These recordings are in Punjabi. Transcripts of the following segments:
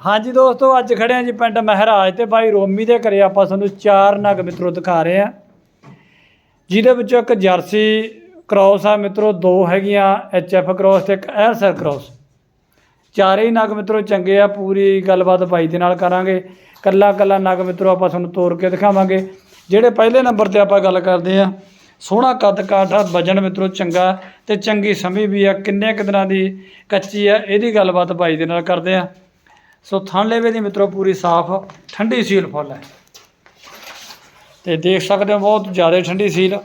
ਹਾਂਜੀ ਦੋਸਤੋ, ਅੱਜ ਖੜੇ ਆ ਜੀ ਪਿੰਡ ਮਹਿਰਾਜ ਤੇ ਬਾਈ ਰੋਮੀ ਦੇ ਘਰੇ। ਆਪਾਂ ਤੁਹਾਨੂੰ ਚਾਰ ਨਗ ਮਿੱਤਰੋ ਦਿਖਾ ਰਹੇ ਆ ਜਿਹਦੇ ਵਿੱਚੋਂ ਇੱਕ ਜਰਸੀ ਕ੍ਰਾਸ ਆ ਮਿੱਤਰੋ, ਦੋ ਹੈਗੀਆਂ ਐਫ ਕ੍ਰਾਸ ਤੇ ਇੱਕ ਐਰਸਰ ਕ੍ਰਾਸ। ਚਾਰੇ ਹੀ ਨਗ ਮਿੱਤਰੋ ਚੰਗੇ ਆ, ਪੂਰੀ ਗੱਲਬਾਤ ਬਾਈ ਦੇ ਨਾਲ ਕਰਾਂਗੇ। ਕੱਲਾ ਕੱਲਾ ਨਗ ਮਿੱਤਰੋ ਆਪਾਂ ਤੁਹਾਨੂੰ ਤੋੜ ਕੇ ਦਿਖਾਵਾਂਗੇ। ਜਿਹੜੇ ਪਹਿਲੇ ਨੰਬਰ ਤੇ ਆਪਾਂ ਗੱਲ ਕਰਦੇ ਆ ਸੋਹਣਾ ਕੱਦ ਕਾਠਾ ਵਜਨ ਮਿੱਤਰੋ ਚੰਗਾ ਤੇ ਚੰਗੀ ਸਮੀ ਵੀ ਆ। ਕਿੰਨੇ ਕੁ ਦਿਨਾਂ ਦੀ ਕੱਚੀ ਆ, ਇਹਦੀ ਗੱਲਬਾਤ ਬਾਈ ਦੇ ਨਾਲ ਕਰਦੇ ਆ ਸੋ ਥਣ ਲੇਵੇ ਦੀ ਮਿੱਤਰੋ ਪੂਰੀ ਸਾਫ਼ ਠੰਡੀ ਸੀਲ ਫੁੱਲ ਹੈ। ਤੇ ਦੇਖ ਸਕਦੇ ਹੋ ਬਹੁਤ ਜ਼ਿਆਦਾ ਠੰਡੀ ਸੀਲ।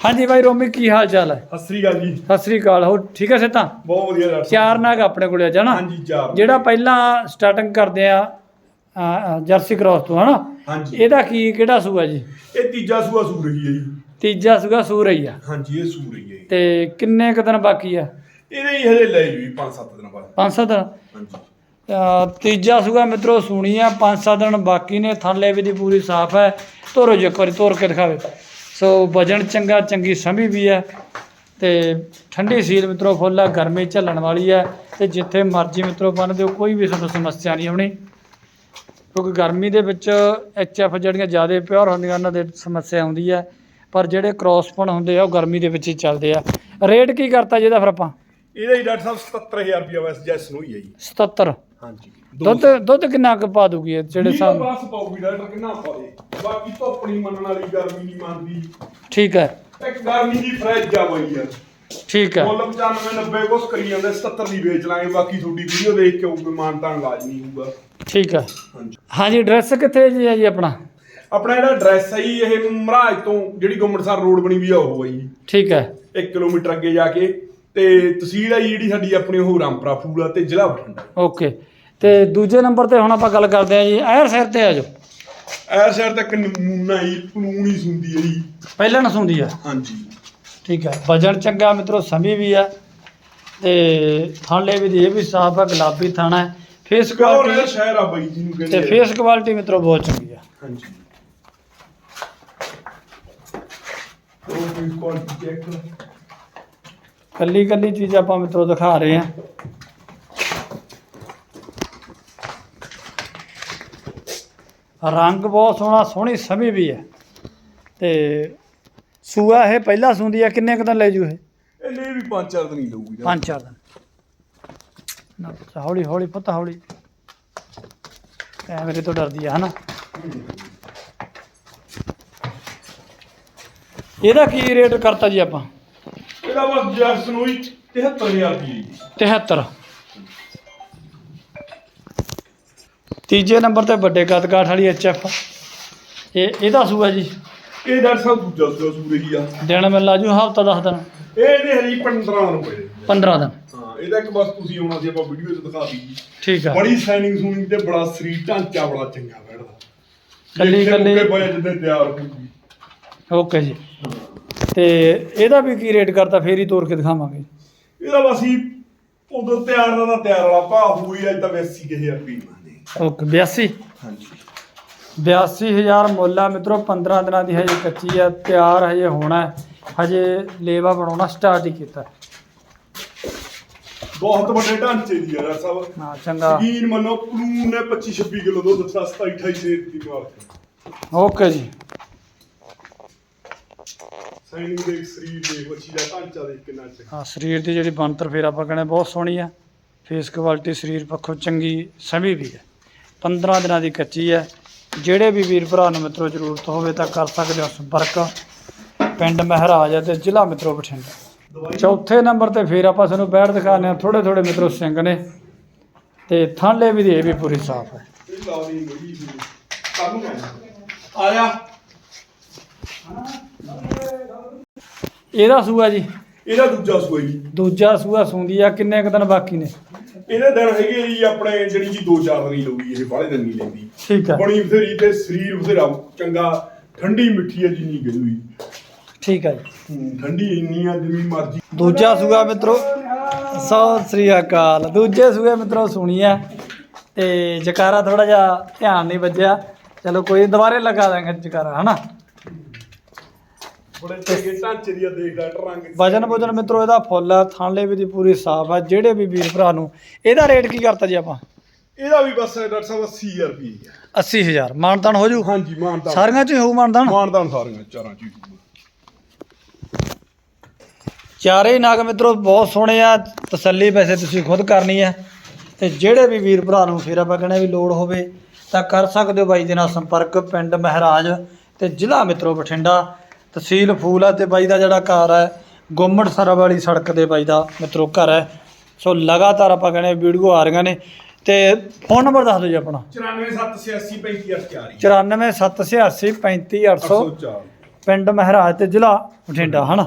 ਹਾਂਜੀ ਬਾਈ ਰੋਮੀ ਕੀ ਹਾਲ ਚਾਲ ਹੈ? ਸਤਿ ਸ੍ਰੀ ਅਕਾਲ ਜੀ। ਸਤਿ ਸ੍ਰੀ ਅਕਾਲ ਹੋ ਠੀਕ ਹੈ ਸੇਤਾ ਬਹੁਤ ਵਧੀਆ ਡਾਕਟਰ। ਚਾਰ ਨਾਗ ਆਪਣੇ ਕੋਲੇ ਅੱਜ ਹਨਾ ਹਾਂਜੀ ਚਾਰ ਜਿਹੜਾ ਪਹਿਲਾਂ ਸਟਾਰਟਿੰਗ ਕਰਦੇ ਆ ਜਰਸੀ ਕ੍ਰਾਸ ਤੋਂ ਹਨਾ ਹਾਂਜੀ। ਇਹਦਾ ਕੀ ਕਿਹੜਾ ਸੂਆ ਜੀ? ਇਹ ਤੀਜਾ ਸੂਆ ਸੂ ਰਹੀ ਹੈ ਜੀ। ਤੀਜਾ ਸੂਆ ਸੂ ਰਹੀ ਆ। ਹਾਂਜੀ ਇਹ ਸੂ ਰਹੀ ਹੈ। ਤੇ ਕਿੰਨੇ ਕੁ ਦਿਨ ਬਾਕੀ ਆ? ਇਹਦੇ ਹੀ ਹਜੇ ਲੈ ਜੀ 5-7 ਦਿਨਾਂ ਬਾਅਦ। ਪੰਜ ਸੱਤ ਦਿਨ। ਹਾਂਜੀ। ਅ, ਤੀਜਾ ਸੂਆ ਮਿੱਤਰੋ ਸੁਣੀ ਆ ਪੰਜ ਸੱਤ ਦਿਨ ਬਾਕੀ ਨੇ ਥੱਲੇ ਵੀ ਦੀ ਪੂਰੀ ਸਾਫ਼ ਹੈ। ਤੋਰੋ ਜੀ ਇੱਕ ਵਾਰੀ ਤੋਰ ਕੇ ਦਿਖਾਵੇ। ਸੋ ਵਜਨ ਚੰਗਾ ਚੰਗੀ ਸਮੀ ਵੀ ਹੈ ਤੇ ਠੰਡੀ ਸੀਲ ਮਿੱਤਰੋ ਫੁੱਲ ਆ ਗਰਮੀ ਝੱਲਣ ਵਾਲੀ ਹੈ ਤੇ ਜਿੱਥੇ ਮਰਜ਼ੀ ਮਿੱਤਰੋ ਬੰਨ ਦਿਓ ਕੋਈ ਵੀ ਤੁਹਾਨੂੰ ਸਮੱਸਿਆ ਨਹੀਂ ਆਉਣੀ। ਕਿਉਂਕਿ ਗਰਮੀ ਦੇ ਵਿੱਚ ਐਫ ਜਿਹੜੀਆਂ ਜ਼ਿਆਦਾ ਪਿਓਰ ਹੁੰਦੀਆਂ ਉਹਨਾਂ ਦੇ ਸਮੱਸਿਆ ਆਉਂਦੀ ਹੈ। ਪਰ ਜਿਹੜੇ ਕ੍ਰਾਸਪਨ ਹੁੰਦੇ ਆ ਉਹ ਗਰਮੀ ਦੇ ਵਿੱਚ ਹੀ ਚੱਲਦੇ ਆ। ਰੇਟ ਕੀ ਕਰਤਾ ਜਿਹਦਾ ਫਿਰ ਆਪਾਂ? ਇਹਦਾ ਹੀ ਡਾਕਟਰ ਸਾਹਿਬ 77000 ਰੁਪਏ ਵੈਸ ਜੈਸ ਨੂੰ ਹੀ ਹੈ ਜੀ। 77 ਹਾਂਜੀ। ਦੁੱਧ ਦੁੱਧ ਕਿੰਨਾ ਕੁ ਪਾ ਦੂਗੀ ਇਹ ਜਿਹੜੇ ਸਾਹ ਬਸ ਪਾਉਗੀ ਡਾਕਟਰ ਕਿੰਨਾ ਪਾਵੇ ਬਾਕੀ ਧੁੱਪ ਨਹੀਂ ਮੰਨਣ ਵਾਲੀ ਗਰਮੀ ਨਹੀਂ ਮੰਨਦੀ। ਠੀਕ ਹੈ। ਇੱਕ ਗਰਮੀ ਦੀ ਫਰਿੱਜ ਆ ਬਈ ਯਾਰ। ਠੀਕ ਹੈ। ਮੁੱਲ 95 90 ਕੁਛ ਕਰੀ ਜਾਂਦੇ 77 ਦੀ ਵੇਚ ਲਾਂਗੇ ਬਾਕੀ ਤੁਹਾਡੀ ਵੀਡੀਓ ਦੇਖ ਕੇ ਉਹ ਮਾਨਤਾਨ ਲਾਜ਼ਮੀ ਹੋਊਗਾ। ਠੀਕ ਹੈ। ਹਾਂਜੀ। ਹਾਂਜੀ ਐਡਰੈਸ ਕਿੱਥੇ ਜੀ ਹੈ ਜੀ ਆਪਣਾ? ਆਪਣਾ ਜਿਹੜਾ ਐਡਰੈਸ ਹੈ ਜੀ ਇਹ ਮਹਾਰਾਜ ਤੋਂ ਜਿਹੜੀ ਗੁੰਮਟਸਰ ਰੋਡ ਬਣੀ ਵੀ ਆ ਉਹ ਹੈ ਜੀ। ਠੀਕ ਹੈ। 1 ਕਿਲੋਮੀਟਰ ਅੱਗੇ ਜਾ ਕੇ ਤੇ ਤਹਿਸੀਲ ਹੈ ਜੀ ਜਿਹੜੀ ਸਾਡੀ ਆਪਣੀ ਉਹ ਰਾਮਪੁਰਾ ਫੂਲ ਆ ਤੇ ਜ਼ਿਲ੍ਹਾ ਬਠਿੰਡਾ। ਓਕੇ। ਤੇ ਦੂਜੇ ਨੰਬਰ ਤੇ ਹੁਣ ਆਪਾਂ ਗੱਲ ਕਰਦੇ ਹਾਂ ਜੀ ਐਰ ਸਾਈਡ ਤੇ ਆ ਜਾਓ। ਐਰ ਸ਼ਹਿਰ ਤੱਕ ਨਮੂਨਾ ਹੀ ਕਾਨੂੰਨ ਹੀ ਸੁਣਦੀ ਹੈ ਜੀ। ਪਹਿਲਾਂ ਨਸੁੰਦੀ ਆ। ਹਾਂਜੀ। ਠੀਕ ਹੈ ਵਜਨ ਚੰਗਾ ਮਿੱਤਰੋ ਸਮੀ ਵੀ ਆ ਤੇ ਥਾਲੇ ਵੀ ਦੀ ਇਹ ਵੀ ਸਾਫ਼ ਆ ਗੁਲਾਬੀ ਥਾਣਾ ਹੈ। ਫੇਸ ਪਿਓਰ ਇਹ ਕੁਆਲਿਟੀ ਸ਼ਹਿਰ ਆ ਬਾਈ ਜੀ ਨੂੰ ਕਹਿੰਦੇ ਤੇ ਆ। ਫੇਸ ਕੁਆਲਿਟੀ ਮਿੱਤਰੋ ਬਹੁਤ ਚੰਗੀ ਆ। ਹਾਂਜੀ। ਉਹ ਚੈੱਕ ਕੱਲੀ ਕੱਲੀ ਚੀਜ਼ ਆਪਾਂ ਮਿੱਤਰੋ ਦਿਖਾ ਰਹੇ ਹਾਂ। ਰੰਗ ਬਹੁਤ ਸੋਹਣਾ ਸੋਹਣੀ ਸਮੀ ਵੀ ਹੈ। ਤੇ ਸੂਆ ਇਹ ਪਹਿਲਾ ਸੁੰਦੀ ਆ ਕਿੰਨੇ ਕੁ ਦਿਨ ਲੈ ਜੂ ਇਹ? ਇਹ ਲੈ ਵੀ 5-4 ਦਿਨ ਹੀ ਲਊਗੀ ਪੰਜ ਚਾਰ ਦਿਨ। ਨਾ ਪੁੱਤ, ਹੌਲੀ ਹੌਲੀ ਪੁੱਤ ਹੌਲੀ। ਕੈਮਰੇ ਤੋਂ ਡਰਦੀ ਆ ਹਨਾ? ਇਹਦਾ ਕੀ ਰੇਟ ਕਰਤਾ ਜੀ ਆਪਾਂ? ਇਹਦਾ ਬਸ ਜੈਸ ਨੂੰ ਹੀ 73000 ਰੁਪਏ ਜੀ 73 ਤੀਜੇ ਨੰਬਰ ਤੇ ਵੱਡੇ ਕਦਕਾਠ ਵਾਲੀ ਐਫ ਇਹ ਇਹਦਾ ਸੂਆ ਜੀ। ਇਹ ਡਾਕਟਰ ਸਾਹਿਬ ਦੂਜਾ ਸੂਆ ਸੂ ਰਹੀ ਆ। ਦਿਨ ਮਿਲ ਲਾਜੂ ਹਫਤਾ 10 ਦਿਨ। ਇਹ ਇਹਦੇ ਹਰੀ 15 ਰੁਪਏ। 15 ਦਿਨ। ਹਾਂ ਇਹਦਾ ਇੱਕ ਬਸ ਤੁਸੀਂ ਆਉਣਾ ਸੀ ਆਪਾਂ ਵੀਡੀਓ 'ਚ ਦਿਖਾ ਦਈਏ ਠੀਕ ਆ। ਬੜੀ ਸਾਈਨਿੰਗ ਸੂਨਿੰਗ ਤੇ ਬੜਾ ਸਰੀਰ ਢਾਂਚਾ ਬੜਾ ਚੰਗਾ ਬੈਠਦਾ। ਕੱਲੀ- ਕੱਲੀ- ਬੜੇ ਜਿੱਦੇ ਤਿਆਰ ਹੋਊਗੀ ਓਕੇ ਜੀ। ਤੇ ਇਹਦਾ ਵੀ ਕੀ ਰੇਟ ਕਰਤਾ ਫੇਰ ਹੀ ਤੋੜ ਕੇ ਦਿਖਾਵਾਂਗੇ। ਇਹਦਾ ਬਸ ਹੀ ਉਦੋਂ ਤਿਆਰ ਦਾ ਤਿਆਰ ਵਾਲਾ ਭਾਅ ਹੋਈ ਅੱਜ ਤਾਂ 82000 ਰੁਪਏ ਮੰਗਦੇ ਓਕੇ 82 ਹਾਂਜੀ। 82000 ਮੁੱਲ ਆ ਮਿੱਤਰੋ 15 ਦਿਨਾਂ ਦੀ ਹਜੇ ਕੱਚੀ ਆ ਤਿਆਰ ਹਜੇ ਹੋਣਾ ਹੈ। ਹਜੇ ਲੇਵਾ ਬਣਾਉਣਾ ਸਟਾਰਟ ਹੀ ਕੀਤਾ ਬਹੁਤ ਵੱਡੇ ਢਾਂਚੇ ਦੀ ਡਾਕਟਰ ਸਾਹਿਬ ਹਾਂ ਚੰਗਾ। ਯਕੀਨ ਮੰਨੋ ਪਲੂਨ ਨੇ 25 26 ਕਿਲੋ ਦੁੱਧ ਦਿੱਤਾ 27 28 ਸੇਰ ਦੀ ਮਾਰ ਓਕੇ ਜੀ। ਸਾਈਨਿੰਗ ਦੇ ਸਰੀਰ ਦੇ ਬੱਚੀ ਦਾ ਢਾਂਚਾ ਦੇਖ ਕਿੰਨਾ ਚੰਗਾ। ਹਾਂ ਸਰੀਰ ਦੀ ਜਿਹੜੀ ਬਣਤਰ ਫੇਰ ਆਪਾਂ ਕਹਿੰਦੇ ਬਹੁਤ ਸੋਹਣੀ ਆ। ਫੇਸ ਕੁਆਲਿਟੀ ਸਰੀਰ ਪੱਖੋਂ ਚੰਗੀ ਸਮੀ ਵੀ ਹੈ। 15 ਦਿਨਾਂ ਦੀ ਕੱਚੀ ਹੈ। ਜਿਹੜੇ ਵੀ ਵੀਰ ਭਰਾ ਨੂੰ ਮਿੱਤਰੋ ਜ਼ਰੂਰਤ ਹੋਵੇ ਤਾਂ ਕਰ ਸਕਦੇ ਹੋ ਸੰਪਰਕ। ਪਿੰਡ ਮਹਿਰਾਜ ਅਤੇ ਜ਼ਿਲ੍ਹਾ ਮਿੱਤਰੋ ਬਠਿੰਡਾ। ਚੌਥੇ ਨੰਬਰ ਤੇ ਫੇਰ ਆਪਾਂ ਤੁਹਾਨੂੰ ਬੈਠ ਦਿਖਾਉਂਦੇ ਆ ਥੋੜੇ ਥੋੜੇ ਮਿੱਤਰੋ ਸਿੰਘ ਨੇ। ਤੇ ਥਾਂਲੇ ਵੀ ਦੀ ਇਹ ਵੀ ਪੂਰੀ ਸਾਫ਼ ਹੈ। ਇਹਦਾ ਸੂਆ ਜੀ। ਇਹਦਾ ਦੂਜਾ ਸੂਆ ਜੀ। ਦੂਜਾ ਸੂਆ ਸੂੰਦੀ ਆ। ਕਿੰਨੇ ਕੁ ਦਿਨ ਬਾਕੀ ਨੇ? ਇਹਦੇ ਦਿਨ ਹੈਗੇ ਜੀ ਆਪਣੇ ਜਿਹੜੀ ਜੀ 2-4 ਦਿਨ ਹੀ ਲਊਗੀ ਇਹ ਬਾਹਲੇ ਦਿਨ ਨਹੀਂ ਲੈਂਦੀ। ਠੀਕ ਆ। ਬਣੀ ਬਥੇਰੀ ਤੇ ਸਰੀਰ ਬਥੇਰਾ ਚੰਗਾ ਠੰਡੀ ਮਿੱਠੀ ਹੈ ਜਿੰਨੀ ਗਈ ਠੀਕ ਜੀ। ਹੂੰ ਠੰਡੀ ਇੰਨੀ ਆ ਜਿੰਨੀ ਮਰਜ਼ੀ। ਦੂਜਾ ਸੂਆ ਮਿੱਤਰੋ ਸਤਿ ਸ੍ਰੀ ਅਕਾਲ। ਦੂਜੇ ਸੂਏ ਮਿੱਤਰੋ ਸੁਣੀ ਆ ਤੇ ਜਕਾਰਾ ਥੋੜਾ ਜਿਹਾ ਧਿਆਨ ਨਹੀਂ ਵੱਜਿਆ। ਚਲੋ ਕੋਈ ਦੁਬਾਰੇ ਲਗਾ ਦਾਂਗੇ ਜਕਾਰਾ ਹਨਾ? ਬੜੇ ਚੰਗੇ ਢਾਂਚੇ ਦੀ ਆ ਦੇਖ ਡਾਕਟਰ ਰੰਗ ਵਜਨ ਵਜਨ ਮਿੱਤਰੋ ਇਹਦਾ ਫੁੱਲ ਆ ਥਾਂਲੇ ਵੀ ਦੀ ਪੂਰੀ ਸਾਫ਼ ਆ ਜਿਹੜੇ ਵੀ ਵੀਰ ਭਰਾ ਨੂੰ ਇਹਦਾ ਰੇਟ ਕੀ ਕਰਤਾ ਜੀ ਆਪਾਂ? ਇਹਦਾ ਵੀ ਬਸ ਡਾਕਟਰ ਸਾਹਿਬ 80000 ਰੁਪਏ 80000 ਮਾਨਤਾਨ ਹੋ ਜੂ? ਹਾਂਜੀ ਮਾਨਦਾਨ। ਸਾਰੀਆਂ ਚ ਹੀ ਹੋਊ ਮਾਨਤਾਨ ਮਾਨਦਾਨ ਸਾਰੀਆਂ ਚਾਰਾਂ ਚੀਜ਼ ਚਾਰੇ ਨਗ ਮਿੱਤਰੋ ਬਹੁਤ ਸੋਹਣੇ ਆ ਤਸੱਲੀ ਵੈਸੇ ਤੁਸੀਂ ਖੁਦ ਕਰਨੀ ਹੈ ਤੇ ਜਿਹੜੇ ਵੀ ਵੀਰ ਭਰਾ ਨੂੰ ਫਿਰ ਕਹਿੰਦੇ ਵੀ ਲੋੜ ਹੋਵੇ ਤਾਂ ਕਰ ਸਕਦੇ ਹੋ ਬਾਈ ਦੇ ਨਾਲ ਸੰਪਰਕ ਪਿੰਡ ਮਹਿਰਾਜ ਤੇ ਜ਼ਿਲ੍ਹਾ ਮਿੱਤਰੋ ਬਠਿੰਡਾ। ਤਹਿਸੀਲ ਫੂਲਾ ਤੇ ਬਾਈ ਦਾ ਜਿਹੜਾ ਘਰ ਹੈ ਗੁੰਮੜ ਸਰਬ ਵਾਲੀ ਸੜਕ ਦੇ ਬਾਈ ਦਾ ਮਿੱਤਰੋ ਘਰ ਹੈ ਸੋ ਲਗਾਤਾਰ ਆਪਾਂ ਕਹਿੰਦੇ ਵੀਡੀਓ ਆ ਰਹੀਆਂ ਨੇ ਤੇ ਫੋਨ ਨੰਬਰ ਦੱਸ ਦਿਓ ਜੀ ਆਪਣਾ। 94786 94786 35800 804 ਪਿੰਡ ਮਹਿਰਾਜ ਤੇ ਜ਼ਿਲ੍ਹਾ ਬਠਿੰਡਾ ਹਨਾ?